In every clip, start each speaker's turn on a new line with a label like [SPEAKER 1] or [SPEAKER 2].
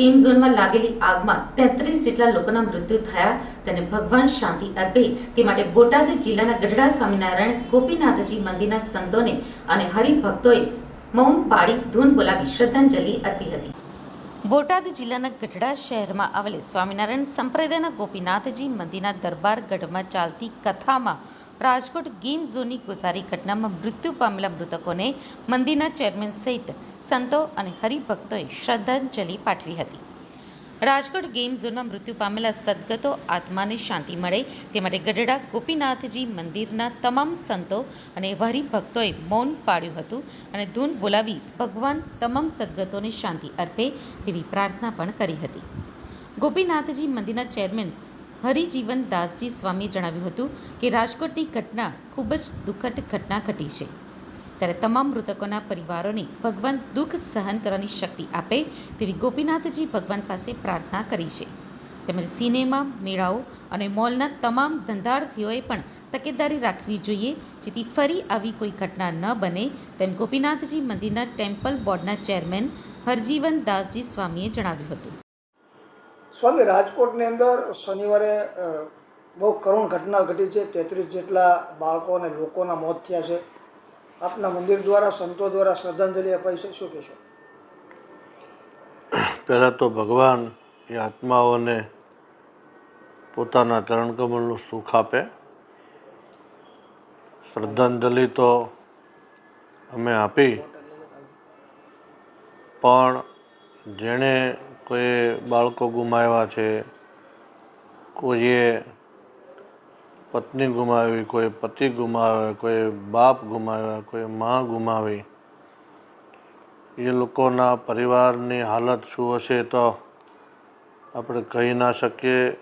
[SPEAKER 1] Game ઝોનમાં લાગેલી આગમાં તેત્રીસ જેટલા લોકોના મૃત્યુ થયા. તેને ભગવાન શાંતિ અર્પે. તે માટે બોટાદ જિલ્લાના ગઢડા સ્વામિનારાયણ ગોપીનાથજી મંદિરના સંતોને અને હરિભક્તોએ મૌન પાડી ધૂન બોલાવી શ્રદ્ધાંજલિ અર્પી હતી. બોટાદ જિલ્લાના ગઢડા શહેરમાં આવેલ સ્વામિનારાયણ સંપ્રદાયના ગોપીનાથજી મંદિરના દરબાર ગઢમાં ચાલતી કથામાં રાજકોટ ગેમ ઝોનની ગોસારી ઘટનામાં મૃત્યુ પામેલા મૃતકોને મંદિરના ચેરમેન સહિત સંતો અને હરિભક્તોએ શ્રદ્ધાંજલિ પાઠવી હતી. રાજકોટ ગેમ ઝોનમાં મૃત્યુ પામેલા સદગતો આત્માને શાંતિ મળે. તે માટે ગઢડા ગોપીનાથજી મંદિરના તમામ સંતો અને હરિભક્તોએ મૌન પાડ્યું હતું અને ધૂન બોલાવી ભગવાન તમામ સદગતોને શાંતિ અર્પે તેવી પ્રાર્થના પણ કરી હતી. ગોપીનાથજી મંદિરના ચેરમેન હરિજીવન દાસજી સ્વામીએ જણાવ્યું હતું કે રાજકોટની ઘટના ખૂબ જ દુઃખદ ઘટના ઘટી છે. ત્યારે તમામ મૃતકોના પરિવારોને ભગવાન દુઃખ સહન કરવાની શક્તિ આપે તેવી ગોપીનાથજી ભગવાન પાસે પ્રાર્થના કરી છે. તેમજ સિનેમા, મેળાઓ અને મોલના તમામ ધંધાર્થીઓએ પણ તકેદારી રાખવી જોઈએ, જેથી ફરી આવી કોઈ ઘટના ન બને તેમ ગોપીનાથજી મંદિરના ટેમ્પલ બોર્ડના ચેરમેન હરજીવન દાસજી સ્વામીએ જણાવ્યું હતું.
[SPEAKER 2] સ્વામી, રાજકોટની અંદર શનિવારે બહુ કરુણ ઘટના ઘટી છે. તેત્રીસ જેટલા બાળકો અને લોકોના મોત થયા છે. આપના મંદિર દ્વારા, સંતો દ્વારા શ્રદ્ધાંજલિ અપાઈ છે. શું કહેશો?
[SPEAKER 3] પહેલાં તો ભગવાન એ આત્માઓને પોતાના ચરણકમળનું સુખ આપે. શ્રદ્ધાંજલિ તો અમે આપી. પણ જેણે કોઈ બાળકો ગુમાવ્યા છે, કોઈએ પત્ની ગુમાવી, કોઈ પતિ ગુમાવે, કોઈ બાપ ગુમાવ્યા કોઈ મા ગુમાવી. એ લોકોના પરિવારની હાલત શું હશે તો આપણે કહી ના શકીએ.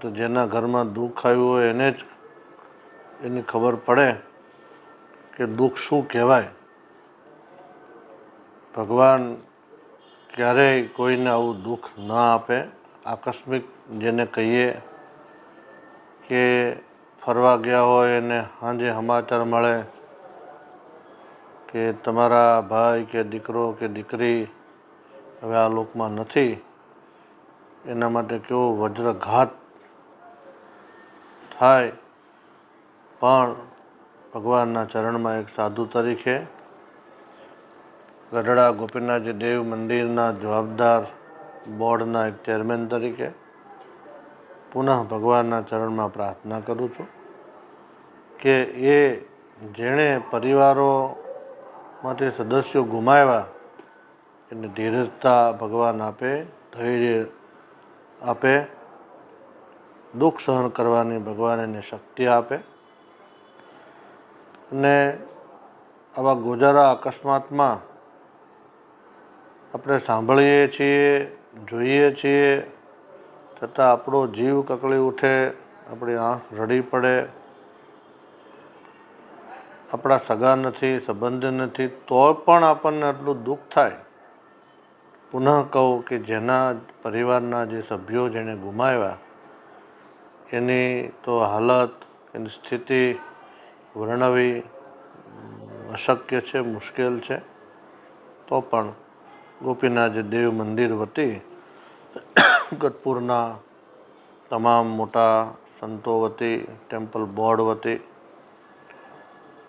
[SPEAKER 3] તો જેના ઘરમાં દુઃખ આવ્યું હોય એને જ એની ખબર પડે કે દુઃખ શું કહેવાય. ભગવાન ક્યારેય કોઈને આવું દુઃખ ન આપે. આકસ્મિક જેને કહીએ કે ફરવા ગયા હોય એને સાંજે સમાચાર મળે કે તમારા ભાઈ કે દીકરો કે દીકરી હવે આ લોકમાં નથી, એના માટે કેવો વજ્રઘાત થાય. પણ ભગવાનના ચરણમાં એક સાધુ તરીકે ગઢડા ગોપીનાથજી દેવ મંદિરના જવાબદાર બોર્ડના એક ચેરમેન તરીકે પુનઃ ભગવાનના ચરણમાં પ્રાર્થના કરું છું. કે એ જેણે પરિવારોમાંથી સદસ્યો ગુમાવ્યા, એને ધીરજતા ભગવાન આપે, ધૈર્ય આપે, દુઃખ સહન કરવાની ભગવાન એને શક્તિ આપે. અને આવા ગોજારા અકસ્માતમાં આપણે સાંભળીએ છીએ, જોઈએ છીએ, છતાં આપણો જીવ કકળી ઉઠે, આપણી આંખ રડી પડે આપણા સગા નથી, સંબંધ નથી તો પણ આપણને આટલું દુઃખ થાય. પુનઃ કહું કે જેના પરિવારના જે સભ્યો જેણે ગુમાવ્યા, એની તો હાલત, એની સ્થિતિ વર્ણવી અશક્ય છે, મુશ્કેલ છે. તો પણ ગોપીનાથ દેવ મંદિર વતી ગઢપુરના તમામ મોટા સંતો વતી, ટેમ્પલ બોર્ડ વતી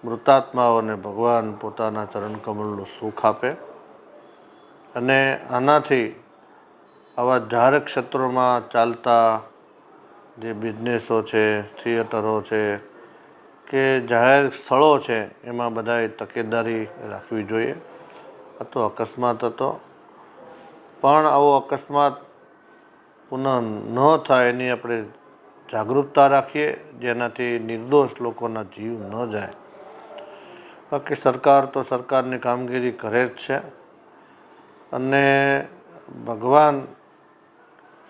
[SPEAKER 3] મૃતાત્માઓને ભગવાન પોતાના ચરણકમળનું સુખ આપે અને આનાથી આવા જાહેર ક્ષેત્રોમાં ચાલતા જે બિઝનેસો છે, થિયેટરો છે કે જાહેર સ્થળો છે, એમાં બધાએ તકેદારી રાખવી જોઈએ. આ તો અકસ્માત હતો. પણ આવો અકસ્માત પુનઃ ન થાય એની આપણે જાગૃતતા રાખીએ, જેનાથી નિર્દોષ લોકોના જીવ ન જાય. બાકી સરકાર તો સરકારની કામગીરી કરે જ છે. અને ભગવાન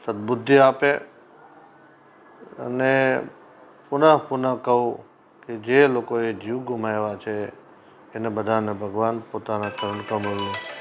[SPEAKER 3] સદબુદ્ધિ આપે. અને પુનઃ પુનઃ કહું કે જે લોકોએ જીવ ગુમાવ્યા છે, એને બધાને ભગવાન પોતાના ચરણ કમળનું